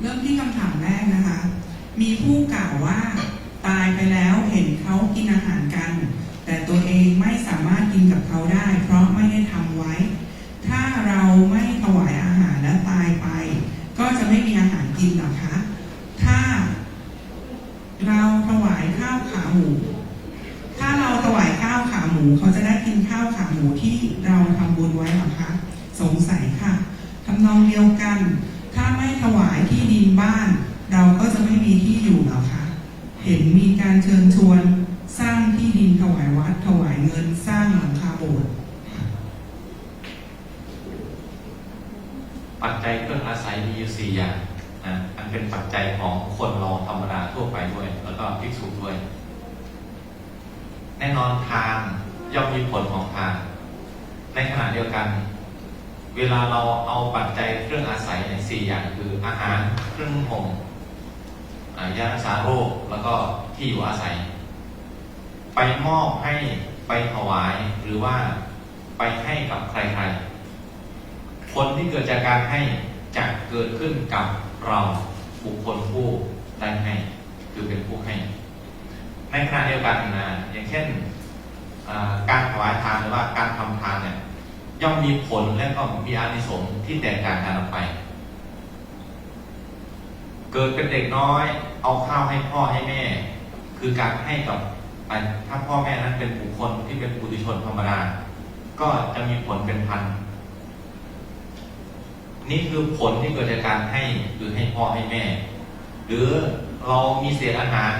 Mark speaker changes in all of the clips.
Speaker 1: เริ่มที่คำถามแรกนะคะ มีผู้กล่าวว่าตายไปแล้วเห็นเขากินอาหารกัน แต่ตัวเองไม่สามารถกินกับเขาได้ เพราะไม่ได้ทำไว้ ถ้าเราไม่ถวายอาหารและตายไป ก็จะไม่มีอาหารกินหรอคะ ถ้า เราถวายข้าวขาหมู ถ้าเราถวายข้าวขาหมู เขาจะได้กินข้าวขาหมูที่เราทำบุญไว้หรอคะ สงสัยค่ะทำนองเดียวกัน ถ้าไม่ถวายที่ดินบ้าน เราก็จะไม่ หรอคะเห็นมีการเชิญชวนสร้างที่ดินถวายวัดถวายเงินสร้างหลังคาโบสถ์
Speaker 2: ปัจจัยเครื่องอาศัยมีอยู่สี่อย่างนะอันเป็นปัจจัยของคนเราธรรมดาทั่วไปด้วย แล้วก็ภิกษุด้วย แน่นอนทานย่อมมีผลของทานในขณะเดียวกัน เวลาเราเอาปัจจัยเครื่องอาศัยในสี่อย่างคืออาหารเครื่องห่ม ยารักษาโรคแล้วก็ที่อยู่อาศัย ไปมอบให้ไปถวายหรือว่าไปให้กับใครๆ ผลที่เกิดจากการให้จะเกิดขึ้นกับเราบุคคลผู้ได้ให้คือเป็นผู้ให้ ในขณะเดียวกันนะอย่างเช่นการถวายทานหรือว่าการทำทานเนี่ยย่อมมีผลและก็มีอานิสงส์ที่แตกต่างกันออกไป เกิดเป็นเด็กน้อย เอาข้าวให้พ่อให้แม่ คือการให้กับอ่าถ้าพ่อแม่นั้นเป็นบุคคลที่เป็นปุถุชนธรรมดาก็จะมีผลเป็นพันนี่คือผลที่เกิดจากการให้คือให้พ่อให้แม่ หรือเรามีเศษอาหาร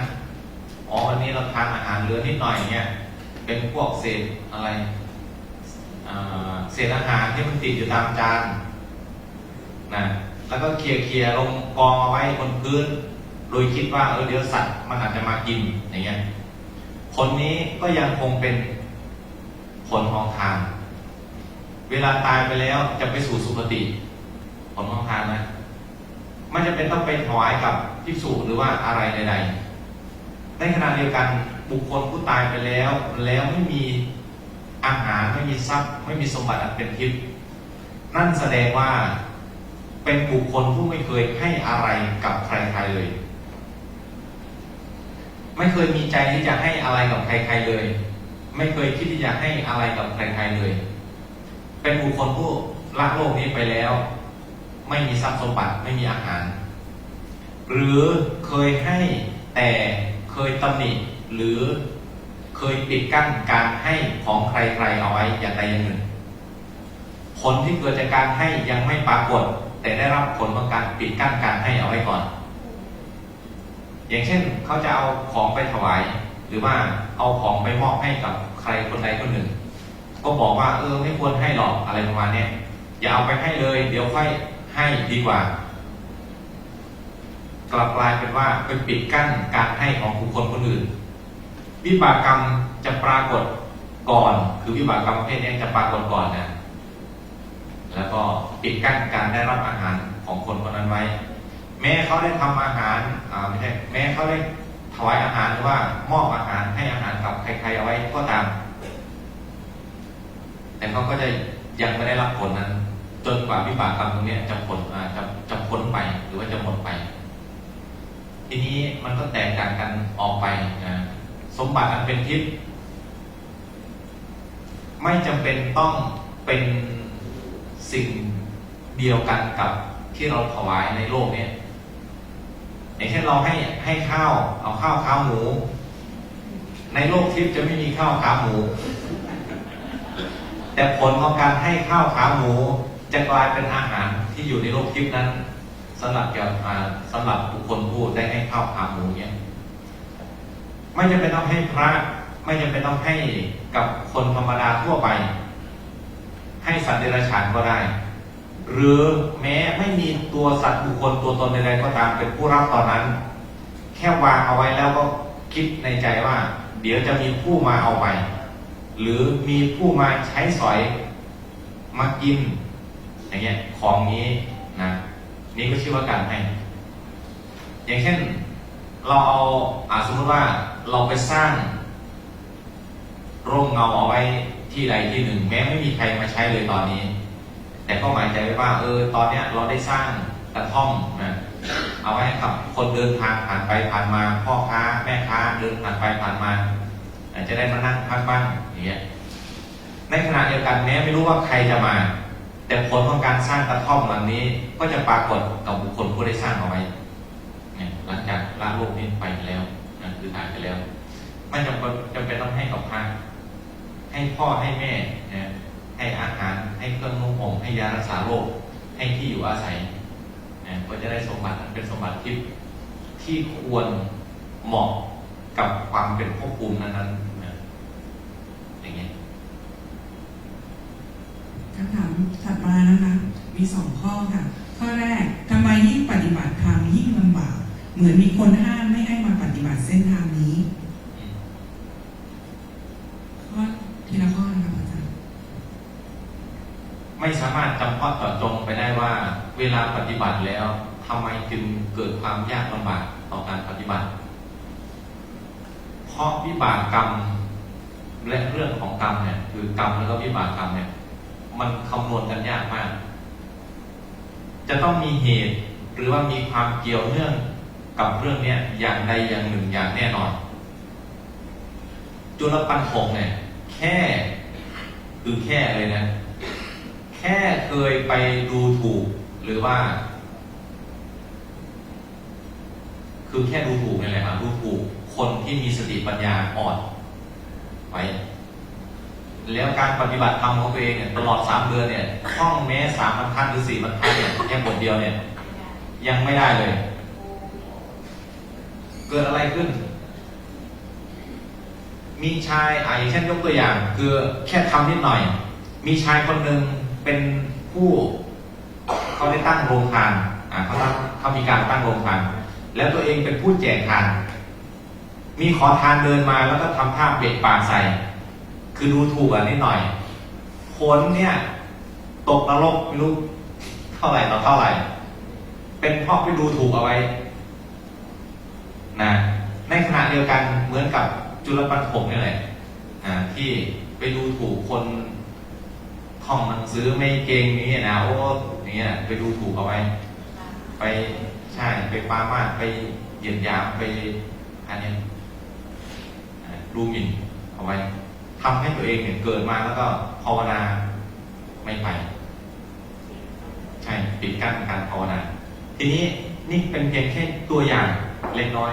Speaker 2: อ๋อวันนี้เราทานอาหารเหลือนิดหน่อยเนี่ยเป็นพวกเศษอะไรเศษอาหารที่มันติดอยู่ตามจานนะ แล้วก็เคลียร์เคลียร์ลงกองเอาไว้บนพื้น โดยคิดว่าเออเดี๋ยวสัตว์มันอาจจะมากินอย่างเงี้ยผลนี้ก็ยังคงเป็นผลของทาน เวลาตายไปแล้วจะไปสู่สุคติ ผลของทานนะไม่จะเป็นต้องไปถวายกับภิกษุหรือว่าอะไรใดๆ ในขณะเดียวกันบุคคลผู้ตายไปแล้ว แล้วไม่มีอาหารไม่มีทรัพย์ ไม่มีสมบัติอันเป็นทิพย์นั่นแสดงว่า เป็นบุคคลผู้ไม่เคยให้อะไรกับใครๆเลย ไม่เคยมีใจที่จะให้อะไรกับใครๆเลย ไม่เคยคิดที่จะให้อะไรกับใครๆเลย เป็นบุคคลผู้ละโลกนี้ไปแล้ว ไม่มีทรัพย์สมบัติไม่มีอาหาร หรือเคยให้แต่เคยตำหนิหรือเคยปิดกั้นการให้ของใครๆเอาไว้อย่างใดอย่างหนึ่ง ผลที่เกิดจากการให้ยังไม่ปรากฏ แต่ได้รับผลของการปิดกั้นการให้เอาไว้ก่อน อย่างเช่นเขาจะเอาของไปถวาย หรือว่าเอาของไปมอบให้กับใครคนใดคนหนึ่ง ก็บอกว่าเออไม่ควรให้หรอกอะไรประมาณนี้อย่าเอาไปให้เลย เดี๋ยวค่อยให้ดีกว่า กลับกลายเป็นว่าไปปิดกั้นการให้ของบุคคลคนอื่น วิบากกรรมจะปรากฏก่อน คือวิบากกรรมประเภทนี้จะปรากฏก่อนนะ แล้วก็ปิดกั้นการได้รับอาหารของคนคนนั้นไว้ แม้เขาได้ทำอาหารอ่าไม่ใช่แม้เขาได้ถวายอาหารหรือว่ามอบอาหารให้อาหารกับใครๆเอาไว้ก็ตาม แต่เขาก็จะยังไม่ได้รับผลนั้นจนกว่าวิบากกรรมตรงนี้จะผลจะจะพ้นไปหรือว่าจะหมดไป ทีนี้มันก็แตกต่างกันออกไปนะสมบัติอันเป็นทิพย์ไม่จำเป็นต้องเป็น สิ่งเดียวกันกับที่เราถวายในโลกเนี่ยอย่างเช่นเราให้ให้ข้าวเอาข้าวขาหมู ในโลกทิพย์จะไม่มีข้าวขาหมู แต่ผลของการให้ข้าวขาหมู จะกลายเป็นอาหารที่อยู่ในโลกทิพย์นั้นสำหรับเกี่ยวอ่าสำหรับบุคคลผู้ได้ให้ข้าวขาหมูเนี่ยไม่จำเป็นต้องให้พระ ไม่จำเป็นต้องให้กับคนธรรมดาทั่วไป ให้สัตว์เดรัจฉานก็ได้ หรือแม้ไม่มีตัวสัตว์บุคคลตัวตนใดๆก็ตามเป็นผู้รับตอนนั้น แค่วางเอาไว้แล้วก็คิดในใจว่า เดี๋ยวจะมีผู้มาเอาไป หรือมีผู้มาใช้สอยมากิน อย่างเงี้ยของนี้นะนี่ก็ชื่อว่าการให้ อย่างเช่นเราเอาอาสมมติว่าเราไปสร้างร่มเงาเอาไว้ ที่ใดที่หนึ่ง แม้ไม่มีใครมาใช้เลยตอนนี้ แต่ก็หมายใจไว้ว่า เออ ตอนเนี้ยเราได้สร้างกระท่อมนะเอาไว้ขับคนเดินทางผ่านไปผ่านมาพ่อค้าแม่ค้าเดินผ่านไปผ่านมาอาจจะได้มานั่งพักบ้างอย่างเงี้ยในขณะเดียวกันแม้ไม่รู้ว่าใครจะมา แต่ผลของการสร้างกระท่อมหลังนี้ ก็จะปรากฏกับบุคคลผู้ได้สร้างเอาไว้หลังจากละโลกนี้ไปแล้วคือตายไปแล้ว ไม่จำเป็นจำเป็นต้องให้กับพระ ให้พ่อให้แม่นะให้อาหารให้เครื่องนุ่งห่มให้ยารักษาโรคให้ที่อยู่อาศัยนะก็จะได้สมบัติเป็นสมบัติที่ที่ควรเหมาะกับความเป็นภพภูมินั้นๆนะอย่างเงี้ย
Speaker 1: คำถามถัดมานะคะ มีสองข้อค่ะ ข้อแรกทำไมยิ่งปฏิบัติธรรมยิ่งลำบาก เหมือนมีคนห้ามไม่ให้มาปฏิบัติเส้นทางนี้
Speaker 2: อืม
Speaker 1: ข้อทีละข้อนะคะอาจารย์
Speaker 2: ไม่สามารถจำเพาะเจาะจงไปได้ว่าเวลาปฏิบัติแล้วทำไมจึงเกิดความยากลำบากต่อการปฏิบัติ เพราะวิบากกรรมและเรื่องของกรรมเนี่ยคือกรรมแล้วก็วิบากกรรมเนี่ย มันคำนวณกันยากมาก จะต้องมีเหตุหรือว่ามีความเกี่ยวเนื่องกับเรื่องเนี้ยอย่างใดอย่างหนึ่งอย่างแน่นอน จุลปันถงเนี่ย แค่คือแค่เลยนะ แค่เคยไปดูถูกหรือว่า คือแค่ดูถูกนี่แหละครับดูถูกคนที่มีสติปัญญาอ่อนไว้แล้วการปฏิบัติธรรมของตัวเองเนี่ยตลอดสามเดือนเนี่ยท่องแม้สามบรรทัดหรือสี่บรรทัดเนี่ยแค่บทเดียวเนี่ย ยังไม่ได้เลย เกิดอะไรขึ้น มีชายอ่าอย่างเช่นยกตัวอย่าง คือแค่ทำนิดหน่อย มีชายคนหนึ่ง เป็นผู้เขาได้ตั้งโรงทานอ่าเขาตั้งเขามีการตั้งโรงทาน แล้วตัวเองเป็นผู้แจกทาน มีขอทานเดินมาแล้วก็ทำท่าเบะปากใส่ คือดูถูกอะนิดหน่อยผลเนี่ยตกนรกไม่รู้เท่าไหร่ต่อเท่าไหร่ เป็นเพราะไปดูถูกเอาไว้นะในขณะเดียวกันเหมือนกับจุลปันถมนี่แหละนะที่ไปดูถูกคน ท่องหนังสือไม่เก่งนี้นะโอ้อย่างเงี้ยไปดูถูกเอาไว้ ไปใช่ไปปามาสไปเหยียดยามไปอันนี้ดูหมิ่นเอาไว้ทำให้ตัวเองเนี่ยเกิดมาแล้วก็ภาวนาไม่ไปใช่ปิดกั้นการภาวนา ทีนี้นี่เป็นเพียงแค่ตัวอย่างเล็กน้อย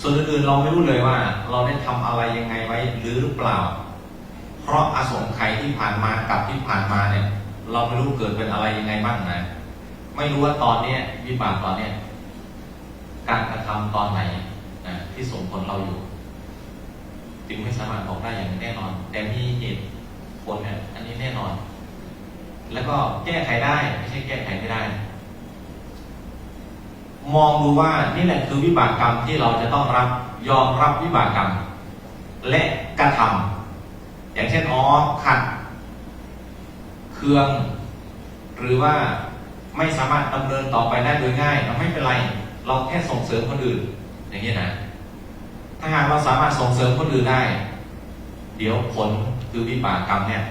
Speaker 2: ส่วนอื่นๆเราไม่รู้เลยว่า เราได้ทำอะไรยังไงไว้หรือหรือเปล่า เพราะอาสงไขยที่ผ่านมากับที่ผ่านมาเนี่ย เราไม่รู้เกิดเป็นอะไรยังไงบ้างนะ ไม่รู้ว่าตอนเนี้ยวิบากตอนเนี้ยการกระทำตอนไหนนะที่ส่งผลเราอยู่ จึงไม่สามารถบอกได้อย่างแน่นอน แต่มีเหตุผลเนี่ยอันนี้แน่นอน แล้วก็แก้ไขได้ไม่ใช่แก้ไขไม่ได้ มองดูว่านี่แหละคือวิบากกรรมที่เราจะต้องรับยอมรับวิบากกรรม และกระทำ อย่างเช่นอ๋อขัด เครื่อง หรือว่าไม่สามารถดำเนินต่อไปได้โดยง่ายเราไม่เป็นไร เราแค่ส่งเสริมคนอื่น อย่างนี้นะถ้าหากเราสามารถส่งเสริมคนอื่นได้ เดี๋ยวผลคือวิบากกรรมเนี่ย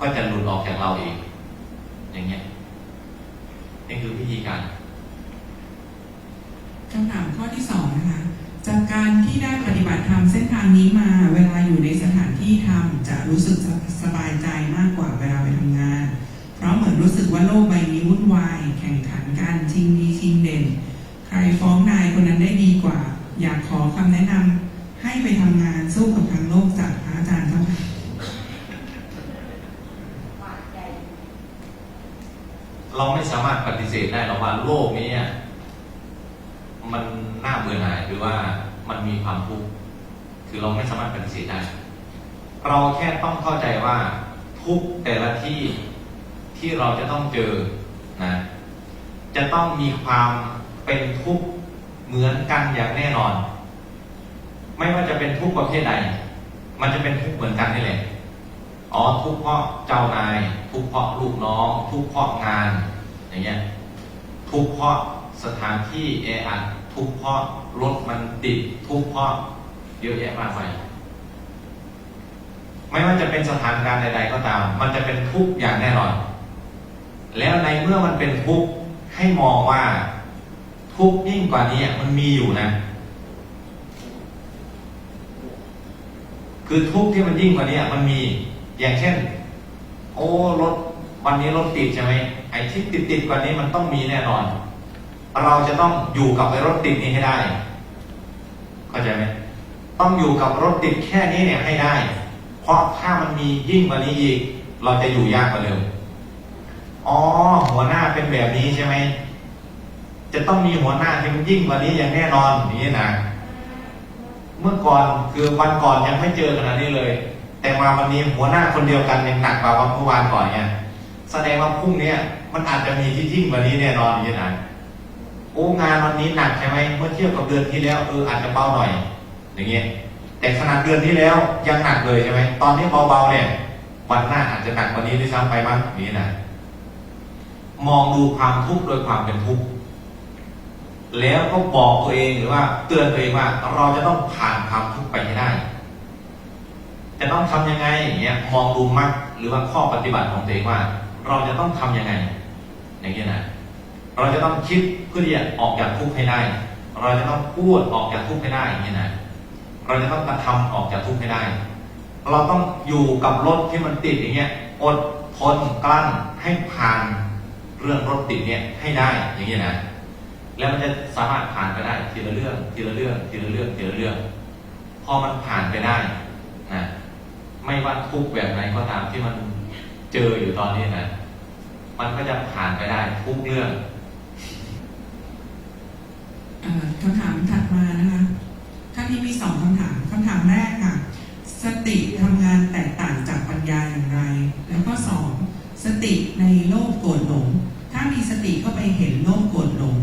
Speaker 2: ก็จะหลุดออกจากเราเองอย่างเงี้ยนี่คือวิธีการ
Speaker 1: คำถามข้อที่สองนะคะจากการที่ได้ปฏิบัติธรรมเส้นทางนี้มาเวลาอยู่ในสถานที่ทำจะ รู้สึกสบายใจมากกว่าเวลาไปทำงาน เพราะเหมือนรู้สึกว่าโลกใบนี้วุ่นวาย แข่งขันกันชิงดีชิงเด่น ใครฟ้องนายคนนั้นได้ดีกว่า อยากขอคำแนะนำให้ไปทำงานสู้กับทางโลกจากพระอาจารย์เจ้าค่
Speaker 2: เราไม่สามารถปฏิเสธได้หรอกว่าโลกนี้มันน่าเบื่อหน่ายหรือว่ามันมีความทุกข์คือเราไม่สามารถปฏิเสธได้ เราแค่ต้องเข้าใจว่าทุกแต่ละที่ที่เราจะต้องเจอนะจะต้องมีความเป็นทุกข์เหมือนกันอย่างแน่นอน ไม่ว่าจะเป็นทุกข์ประเภทใด มันจะเป็นทุกข์เหมือนกันนี่แหละอ๋อทุกข์เพราะเจ้านาย ทุกข์เพราะลูกน้อง ทุกข์เพราะงาน อย่างเงี้ยทุกข์เพราะสถานที่แออัดทุกข์เพราะรถมันติด ทุกข์เพราะเยอะแยะมากมาย ไม่ว่าจะเป็นสถานการณ์ใด ๆ ก็ตาม มันจะเป็นทุกข์อย่างแน่นอน แล้วในเมื่อมันเป็นทุกข์ให้มองว่าทุกข์ยิ่งกว่านี้มันมีอยู่นะ คือทุกข์ที่มันยิ่งกว่านี้มันมี อย่างเช่น โอ้รถวันนี้รถติดใช่ไหมไอ้ที่ติดติดกว่านี้มันต้องมีแน่นอน เราจะต้องอยู่กับไอ้รถติดนี้ให้ได้เข้าใจไหมต้องอยู่กับรถติดแค่นี้เนี่ยให้ได้ เพราะถ้ามันมียิ่งกว่านี้อีก เราจะอยู่ยากกว่าเดิมอ๋อ หัวหน้าเป็นแบบนี้ใช่ไหม จะต้องมีหัวหน้าที่มันยิ่งกว่านี้อย่างแน่นอนอย่างนี้นะ เมื่อก่อนคือวันก่อนยังไม่เจอขนาดนี้เลย แต่มาวันนี้หัวหน้าคนเดียวกันยังหนักกว่าวันเมื่อวานก่อนเนี่ย แสดงว่าพรุ่งนี้มันอาจจะมีที่ยิ่งกว่านี้แน่นอนอย่างนี้นะโอ้งานวันนี้หนักใช่ไหมเมื่อเทียบกับเดือนที่แล้วเอออาจจะเบาหน่อย อย่างเงี้ย แต่ขนาดเดือนที่แล้วยังหนักเลยใช่ไหมตอนนี้เบาๆเนี่ยวันหน้าอาจจะหนักกว่านี้ด้วยซ้ำไปมั้งอย่างนี้นะมองดูความทุกข์โดยความเป็นทุกข์แล้วก็บอกตัวเองหรือว่าเตือนตัวเองว่าเราจะต้องผ่านความทุกข์ไปให้ได้ จะต้องทำยังไงอย่างเงี้ยมองดูมรรคหรือว่าข้อปฏิบัติของตัวเองว่า เราจะต้องทำยังไง อย่างเงี้ยนะเราจะต้องคิดเพื่อที่จะออกจากทุกข์ให้ได้ เราจะต้องพูดออกจากทุกข์ให้ได้อย่างเงี้ยนะ เราจะต้องกระทำออกจากทุกข์ให้ได้ เราต้องอยู่กับรถที่มันติดอย่างเงี้ยอดทนกลั้นให้ผ่านเรื่องรถติดเนี่ยให้ได้อย่างเงี้ยนะแล้วมันจะสามารถผ่านไปได้ทีละเรื่องทีละเรื่องทีละเรื่องทีละเรื่อง พอมันผ่านไปได้นะไม่ว่าทุกข์แบบไหนก็ตามที่มันเจออยู่ตอนนี้นะมันก็จะผ่านไปได้ทุกเรื่อง
Speaker 1: เออคำถามถัดมานะคะ ท่านนี้มีสองคำถามคำถามแรกค่ะ สติทำงานแตกต่างจากปัญญาอย่างไร แล้วก็สองสติในโลกโกรธหลง ถ้ามีสติเข้าไปเห็นโลกโกรธหลง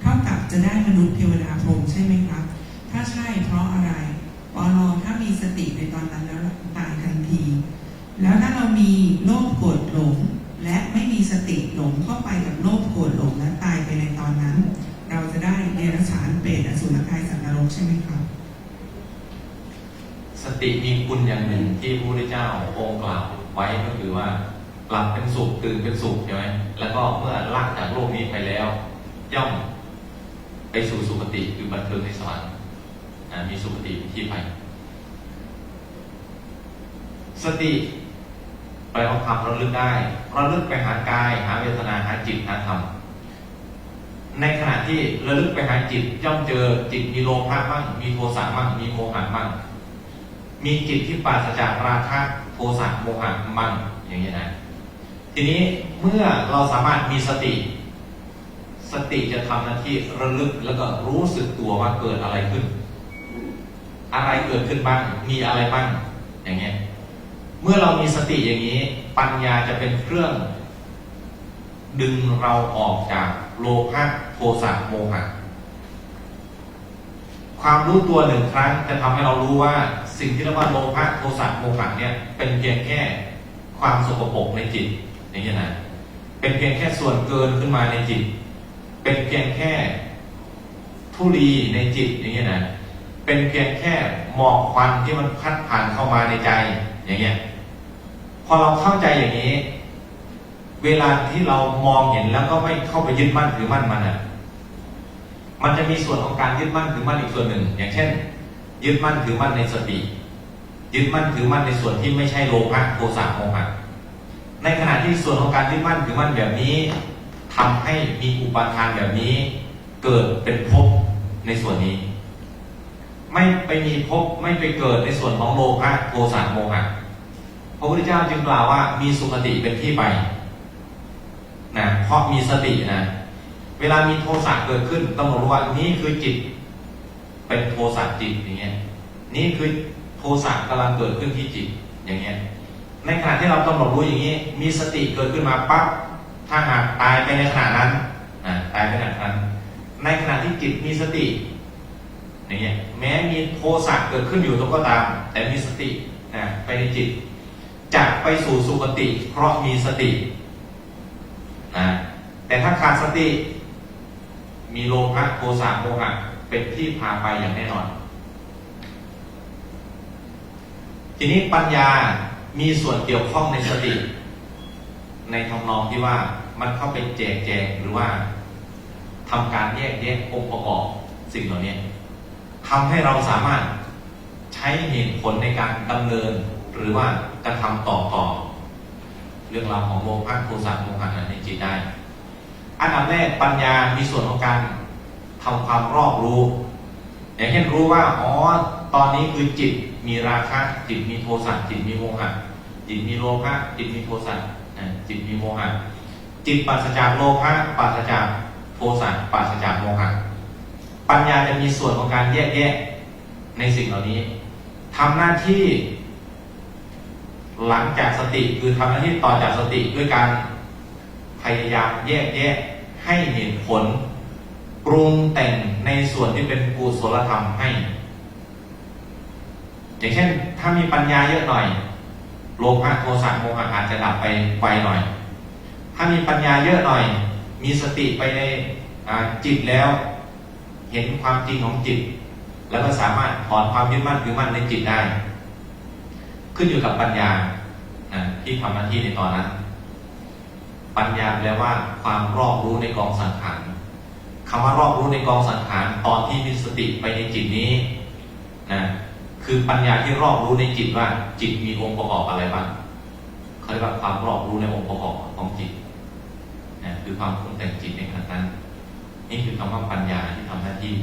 Speaker 1: เท่ากับจะได้มนุษย์เทวดาพรหมใช่ไหมครับ ถ้าใช่เพราะอะไรปอลอถ้ามีสติในตอนนั้นแล้วตายทันที แล้วถ้าเรามีโลภโกรธหลง และไม่มีสติหลงเข้าไปกับโลภโกรธหลงและตายไปในตอนนั้น เราจะได้เดรัจฉา เปรตอสุรกายสัตว์นรกใช่ไหมครับ
Speaker 2: สติมีคุณอย่างหนึ่งที่พระพุทธเจ้าองค์กล่าวไว้ก็คือว่าหลับเป็นสุขตื่นเป็นสุขใช่ไหมแล้วก็เมื่อลากจากโลกนี้ไปแล้ว ย่อมไปสู่สุคติคือบันเทิงในสวรรค์มีสุคติที่ไป สติแปลว่าความระลึกได้ระลึกไปหากาย หาเวทนาหาจิตหาธรรม ในขณะที่ระลึกไปหาจิตย่อมเจอจิตมีโลภะมั่งมีโทสะมั่งมีโมหะมั่งมีจิตที่ปราศจากราคะโทสะโมหะมั่งอย่างนี้นะทีนี้เมื่อเราสามารถมีสติ สติจะทำหน้าที่ระลึกแล้วก็รู้สึกตัวว่าเกิดอะไรขึ้น อะไรเกิดขึ้นบ้างมีอะไรบ้างอย่างเงี้ยเมื่อเรามีสติอย่างนี้ ปัญญาจะเป็นเครื่อง ดึงเราออกจากโลภะ โทสะโมหะความรู้ตัวหนึ่งครั้งจะทำให้เรารู้ว่าสิ่งที่เรียกว่าโลภะโทสะโมหะเนี่ย เป็นเพียงแค่ความสกปรกในจิตอย่างนี้ยนะเป็นเพียงแค่ส่วนเกินขึ้นมาในจิต เป็นเพียงแค่ทุลีในจิตอย่างนี้ยนะเป็นเพียงแค่หมอกควันที่มันพัดผ่านเข้ามาในใจอย่างเงี้ย พอเราเข้าใจอย่างนี้ เวลาที่เรามองเห็นแล้วก็ไม่เข้าไปยึดมั่นถือมั่นมันอะ มันจะมีส่วนของการยึดมั่นถือมั่นอีกส่วนหนึ่ง อย่างเช่น ยึดมั่นถือมั่นในสติยึดมั่นถือมั่นในส่วนที่ไม่ใช่โลภะโทสะโมหะในขณะที่ส่วนของการยึดมั่นถือมั่นแบบนี้ทำให้มีอุปาทานแบบนี้ เกิดเป็นภพในส่วนนี้ ไม่ไปมีภพไม่ไปเกิดในส่วนของโลภะโทสะโมหะพระพุทธเจ้าจึงกล่าวว่ามีสุคติเป็นที่ไป นะเพราะมีสตินะเวลามีโทสะเกิดขึ้น ต้องรู้ว่านี่คือจิต เป็นโทสะจิตอย่างเงี้ยนี่คือโทสะกำลังเกิดขึ้นที่จิตอย่างเงี้ยในขณะที่เรากำหนดรู้อย่างนี้ มีสติเกิดขึ้นมาปั๊บถ้าหากตายไปในขณะนั้นนะตายไปในขณะนั้น ในขณะที่จิตมีสติอย่างเงี้ยแม้มีโทสะเกิดขึ้นอยู่ตรงก็ตาม แต่มีสตินะไปในจิตจะไปสู่สุคติ เพราะมีสติ นะแต่ถ้าขาดสติ มีโลภะโทสะโมหะเป็นที่พาไปอย่างแน่นอน ทีนี้ปัญญามีส่วนเกี่ยวข้องในสติ ในทำนองที่ว่ามันเข้าไปแจกแจงหรือว่าทำการแยกแยะองค์ประกอบสิ่งเหล่านี้ทำให้เราสามารถใช้เหตุผลในการดำเนิน หรือว่ากระทำต่อต่อ เรื่องราวของโลภะโทสะโมหะในจิตได้ อันดับแรกปัญญา มีส่วนของการทำความรอบรู้ อย่างเช่นรู้ว่า อ๋อ ตอนนี้คือจิตมีราคะ จิตมีโทสะ จิตมีโมหะ จิตมีโลภะ จิตมีโทสะจิตมีโมหะ จิตปราศจากโลภะ ปราศจากโทสะ ปราศจากโมหะ ปัญญาจะมีส่วนของการแยกแยะในสิ่งเหล่านี้ทำหน้าที่ หลังจากสติคือทำหน้าที่ต่อจากสติด้วยการพยายามแยกแยะให้เหตุผลปรุงแต่งในส่วนที่เป็นกุศลธรรมให้ อย่างเช่น ถ้ามีปัญญาเยอะหน่อย โลภะโทสะโมหะอาจจะดับไปไวหน่อย ถ้ามีปัญญาเยอะหน่อย มีสติไปในจิตแล้ว เห็นความจริงของจิต แล้วก็สามารถถอนความยึดมั่นถือมั่นในจิตได้ ขึ้นอยู่กับปัญญาที่ทำหน้าที่ในตอนนั้น ปัญญาแปลว่าความรอบรู้ในกองสังขารคำว่ารอบรู้ในกองสังขารตอนที่มีสติไปในจิตนี้นะคือปัญญาที่รอบรู้ในจิตว่า จิตมีองค์ประกอบอะไรบ้างเขาเรียกว่าความรอบรู้ในองค์ประกอบของจิตนะคือความปรุงแต่งจิตในขณะนั้น นี่คือคำว่าปัญญาที่ทำหน้าที่